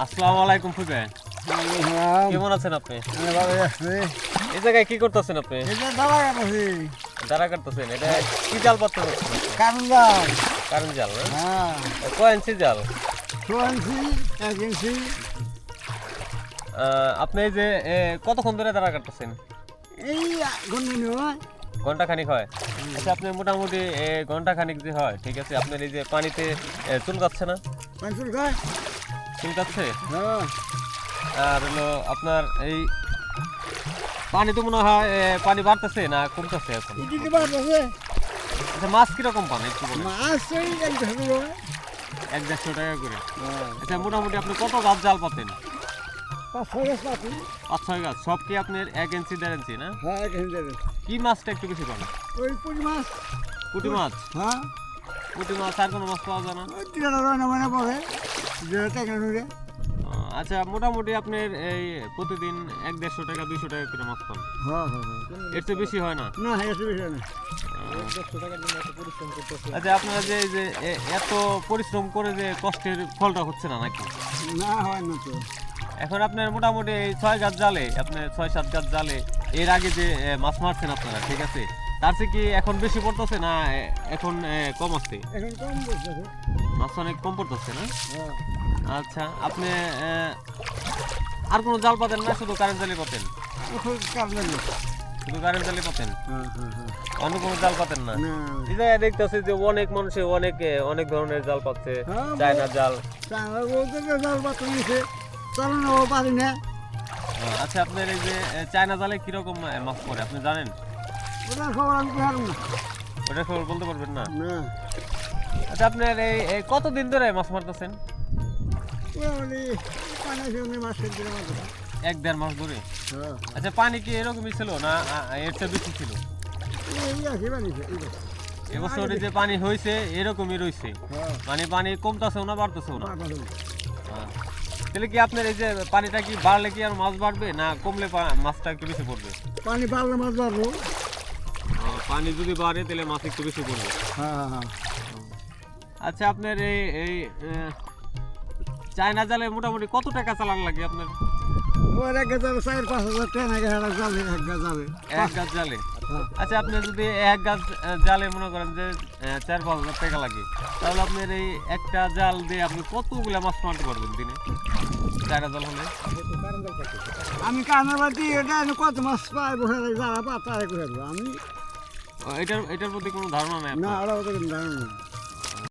আসসালামু আলাইকুম কেমন আছেন আপনি? এই জায়গায় কি করতেছেন আপনি? দাঁড়া করতেছেন এটা কি জাল পাততে কারেন্ট জাল। না? কয় ইঞ্চি জাল? আপনি এই যে কতক্ষণ ধরে দাঁড়া কাটতেছেন ঘণ্টা খানিক হয়। আচ্ছা আপনি মোটামুটি ঘণ্টা খানিক যে হয় ঠিক আছে? আপনার এই যে পানিতে এ, চুলকাচ্ছে না? চুলকাচ্ছে আর হলো আপনার এই পানি তো মনে হয় পানি বাড়তেছে না কমতেছে এখন? আচ্ছা মাছ কীরকম পান একটু বলেন? এক দেড়শো টাকা করে। আচ্ছা মোটামুটি আপনি কত গাছ জাল পাতেন? পাঁচ ছয় গাছ সব কি আপনার এক ইঞ্চি দেড় ইঞ্চি না? কি মাছটা একটু বেশি পান? ওই মাছ। পুঁটি মাছ? হ্যাঁ। পুঁটি মাছ আর কোনো মাছ পাওয়া যায় না? মানে পড়ে। আচ্ছা মোটামুটি আপনার এই প্রতিদিন এক দেড়শো টাকা দুইশো টাকা করে মাছ পান হ্যাঁ হ্যাঁ হ্যাঁ। এর চেয়ে বেশি হয় না? না এসে বেশি না। আচ্ছা আপনারা যে এই যে এত পরিশ্রম করে যে কষ্টের ফলটা হচ্ছে না নাকি? না হয় না তো। এখন আপনার মোটামুটি এই ছয় গাছ জালে আপনার ছয় সাত গাছ জালে এর আগে যে মাছ মারছেন আপনারা ঠিক আছে? তার চেয়ে কি এখন বেশি পড়তেছে না এখন কম আছে এখন কম মাছ অনেক কম পড়তেছে না? হ্যাঁ। আচ্ছা আপনি আর কোনো জাল পাতেন না শুধু কারেন্ট জালি পাতেন? শুধু কারেন্ট জালি পাতেন? হ্যাঁ হ্যাঁ হ্যাঁ অন্য কোনো জাল পাতেন না? না এই জায়গায় দেখতেছি যে অনেক মানুষে অনেক অনেক ধরনের জাল পাচ্ছে হ্যাঁ, চায়না জাল। জল নিছে চালানো পারি না। আচ্ছা আপনার এই যে চায়না জালে কীরকম মাছ পড়ে আপনি জানেন? ওটা খবর আমি ওটা খবর বলতে পারবেন না। আচ্ছা আপনার এই কতদিন ধরে মাছ মারতেছেন? এক দেড় মাস ধরে? হ্যাঁ। আচ্ছা পানি কি এরকমই ছিল না এর চেয়ে বেশি ছিল। এবছরে যে পানি হয়েছে এরকমই রয়েছে হ্যাঁ। মানে পানি কমতেছেও না বাড়তেছেও না? তাহলে কি আপনার এই যে পানিটা কি বাড়লে কি আর মাছ বাড়বে না কমলে মাছটা একটু বেশি পড়বে? পানি পারলে মাছ আহ, পানি যদি বাড়ে তাহলে মাছ একটু বেশি পড়বে। হ্যাঁ হ্যাঁ হ্যাঁ। আচ্ছা আপনার এই এই চায়না জালে মোটামুটি কত টাকা চালান লাগে আপনার? ওর এক গাছ চার পাঁচ হাজার টাকা হারা যাবে এক গাছ যাবে এক গাছ জালে? হ্যাঁ আচ্ছা আপনি যদি এক গাছ জালে মনে করেন যে চার পাঁচ হাজার টাকা লাগে তাহলে আপনার এই একটা জাল দিয়ে আপনি কতগুলা মাছ মারতে পারবেন দিনে? চারটা জাল হলে? আমি কানের বাড়ি এটা কত মাছ পাই বসে যারা পা তারা করে আমি এটার এটার প্রতি কোনো ধারণা নেই না? ওদের ধারণা নেই।